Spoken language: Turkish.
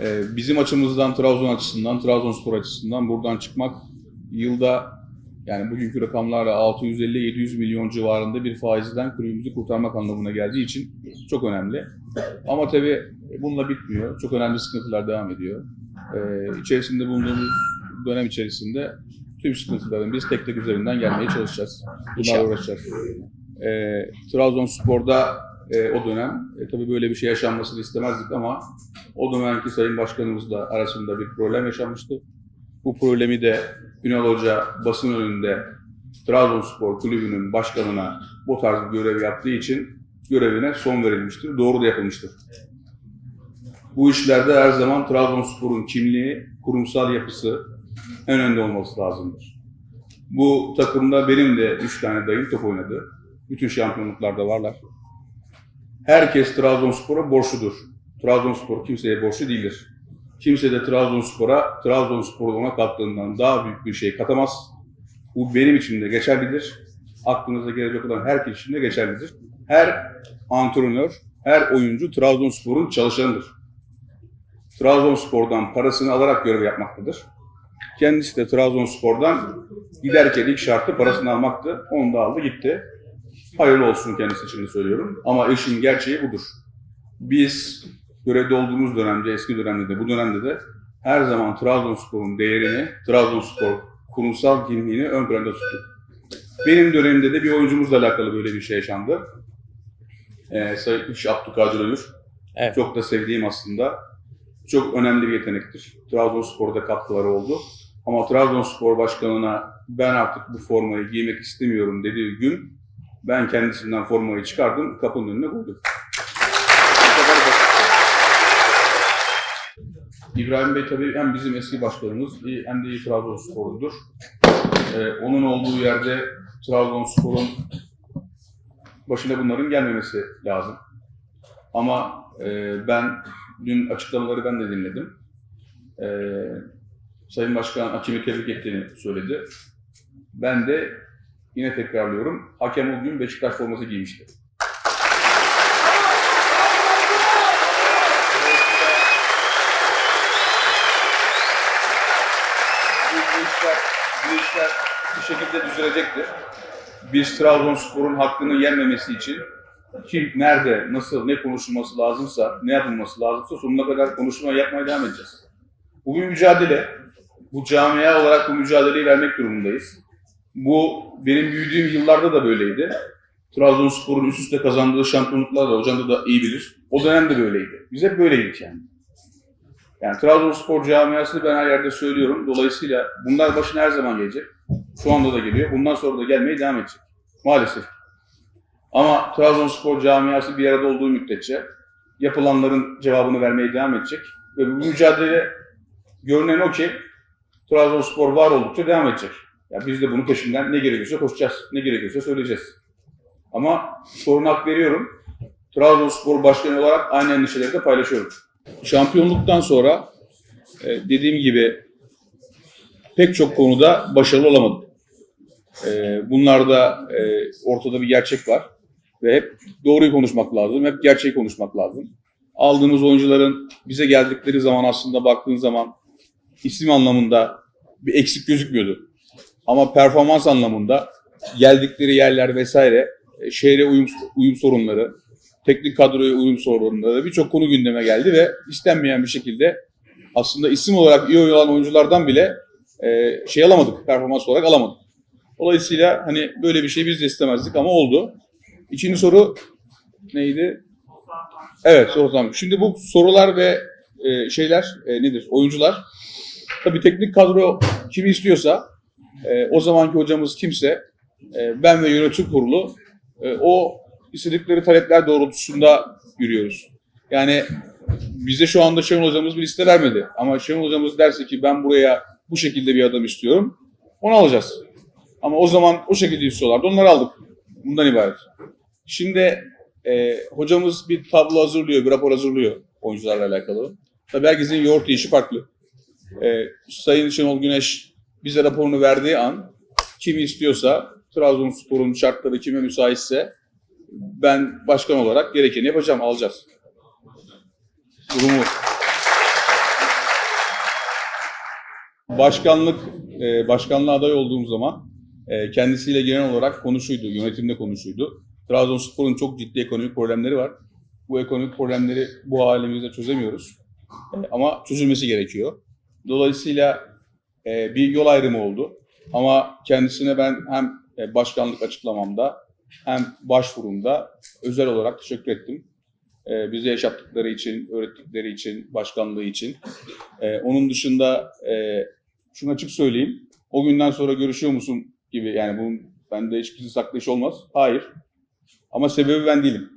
Ee, bizim açımızdan, Trabzon açısından, Trabzonspor açısından buradan çıkmak yılda yani bugünkü rakamlarla 650-700 milyon civarında bir faizden kulübümüzü kurtarmak anlamına geldiği için çok önemli. Ama tabii bununla bitmiyor. Çok önemli sıkıntılar devam ediyor. Ee, içerisinde bulunduğumuz dönem içerisinde tüm sıkıntıların biz tek tek üzerinden gelmeye çalışacağız. Bunlarla uğraşacağız. Ee, Trabzonspor'da e, o dönem e, tabii böyle bir şey yaşanmasını istemezdik ama o dönemki Sayın Başkanımızla arasında bir problem yaşanmıştı. Bu problemi de Ünal Hoca basın önünde Trabzonspor Kulübü'nün başkanına bu tarz bir görev yaptığı için görevine son verilmiştir. Doğru da yapılmıştır. Bu işlerde her zaman Trabzonspor'un kimliği, kurumsal yapısı en önde olması lazımdır. Bu takımda benim de üç tane dayım top oynadı. Bütün şampiyonluklarda varlar. Herkes Trabzonspor'a borçludur. Trabzonspor kimseye borçlu değildir. Kimse de Trabzonspor'a, Trabzonspor'un ona kattığından daha büyük bir şey katamaz. Bu benim için de geçerlidir. Aklınıza gelecek olan herkes için de geçerlidir. Her antrenör, her oyuncu Trabzonspor'un çalışanıdır. Trabzonspor'dan parasını alarak görev yapmaktadır. Kendisi de Trabzonspor'dan giderken ilk şartı parasını almaktı. Onu da aldı gitti. Hayırlı olsun kendisi için söylüyorum. Ama işin gerçeği budur. Biz görevde olduğumuz dönemde, eski dönemde de, bu dönemde de her zaman Trabzonspor'un değerini, Trabzonspor kurumsal kimliğini ön planda tuttuk. Benim dönemimde de bir oyuncumuzla alakalı böyle bir şey yaşandı. Ee, Sayın Abdülkadir Ömür. Evet. Çok da sevdiğim aslında. Çok önemli bir yetenektir. Trabzonspor'da katkıları oldu. Ama Trabzonspor Başkanı'na ben artık bu formayı giymek istemiyorum dediği gün ben kendisinden formayı çıkardım, kapının önüne koydum. İbrahim Bey tabii hem bizim eski başkanımız hem de Trabzonsporludur. Ee, onun olduğu yerde Trabzonspor'un başına bunların gelmemesi lazım. Ama e, ben dün açıklamaları ben de dinledim. E, Sayın Başkan hakemi tebrik ettiğini söyledi. Ben de yine tekrarlıyorum. Hakem o gün Beşiktaş forması giymişti. Bu, işler, bu bir şekilde düzelecektir. Biz Trabzonspor'un hakkını yenmemesi için kim, nerede, nasıl, ne konuşulması lazımsa, ne yapılması lazımsa sonuna kadar konuşma yapmaya devam edeceğiz. Bu bir mücadele. Bu camia olarak bu mücadeleyi vermek durumundayız. Bu benim büyüdüğüm yıllarda da böyleydi. Trabzonspor'un üst üste kazandığı şampiyonluklar da hocam da iyi bilir. O dönem de böyleydi. Biz hep böyleydik yani. Yani Trabzonspor camiasını ben her yerde söylüyorum. Dolayısıyla bunlar başına her zaman gelecek. Şu anda da geliyor. Bundan sonra da gelmeye devam edecek. Maalesef. Ama Trabzonspor camiası bir arada olduğu müddetçe yapılanların cevabını vermeye devam edecek. Ve bu mücadele görünen o ki Trabzonspor var oldukça devam edecek. Ya biz de bunun peşinden ne gerekiyorsa koşacağız. Ne gerekiyorsa söyleyeceğiz. Ama soruna hak veriyorum. Trabzonspor başkanı olarak aynı endişeleri de paylaşıyorum. Şampiyonluktan sonra e, dediğim gibi pek çok konuda başarılı olamadık. E, bunlarda e, ortada bir gerçek var ve hep doğruyu konuşmak lazım, hep gerçeği konuşmak lazım. Aldığımız oyuncuların bize geldikleri zaman aslında baktığın zaman isim anlamında bir eksik gözükmüyordu. Ama performans anlamında geldikleri yerler vesaire, e, şehre uyum, uyum sorunları, teknik kadroya uyum sorunları birçok konu gündeme geldi ve istenmeyen bir şekilde aslında isim olarak iyi oynayan oyunculardan bile e, şey alamadık, performans olarak alamadık. Dolayısıyla hani böyle bir şey biz de istemezdik ama oldu. İkinci soru neydi? Evet soru. Şimdi bu sorular ve e, şeyler e, nedir? Oyuncular. Tabii teknik kadro kimi istiyorsa e, o zamanki hocamız kimse e, ben ve yönetim kurulu e, o istedikleri talepler doğrultusunda yürüyoruz. Yani bize şu anda Şenol hocamız bir liste vermedi. Ama Şenol hocamız derse ki ben buraya bu şekilde bir adam istiyorum. Onu alacağız. Ama o zaman o şekilde istiyorlardı. Onları aldık. Bundan ibaret. Şimdi e, hocamız bir tablo hazırlıyor, bir rapor hazırlıyor oyuncularla alakalı. Tabii herkesin yoğurt yiyişi farklı. E, Sayın Şenol Güneş bize raporunu verdiği an kimi istiyorsa, Trabzonspor'un şartları kime müsaitse ben başkan olarak gerekeni yapacağım, alacağız. Durumu. başkanlık e, başkanlığa aday olduğum zaman e, kendisiyle genel olarak konuşuydu, yönetimde konuşuydu. Trabzonspor'un çok ciddi ekonomik problemleri var. Bu ekonomik problemleri bu halimizde çözemiyoruz. E, ama çözülmesi gerekiyor. Dolayısıyla e, bir yol ayrımı oldu. Ama kendisine ben hem e, başkanlık açıklamamda hem başvurumda özel olarak teşekkür ettim. E, bize yaşattıkları için, öğrettikleri için, başkanlığı için. E, onun dışında e, şunu açık söyleyeyim. O günden sonra görüşüyor musun gibi yani bunun bende hiç gizli saklı olmaz. Hayır. Ama sebebi ben değilim.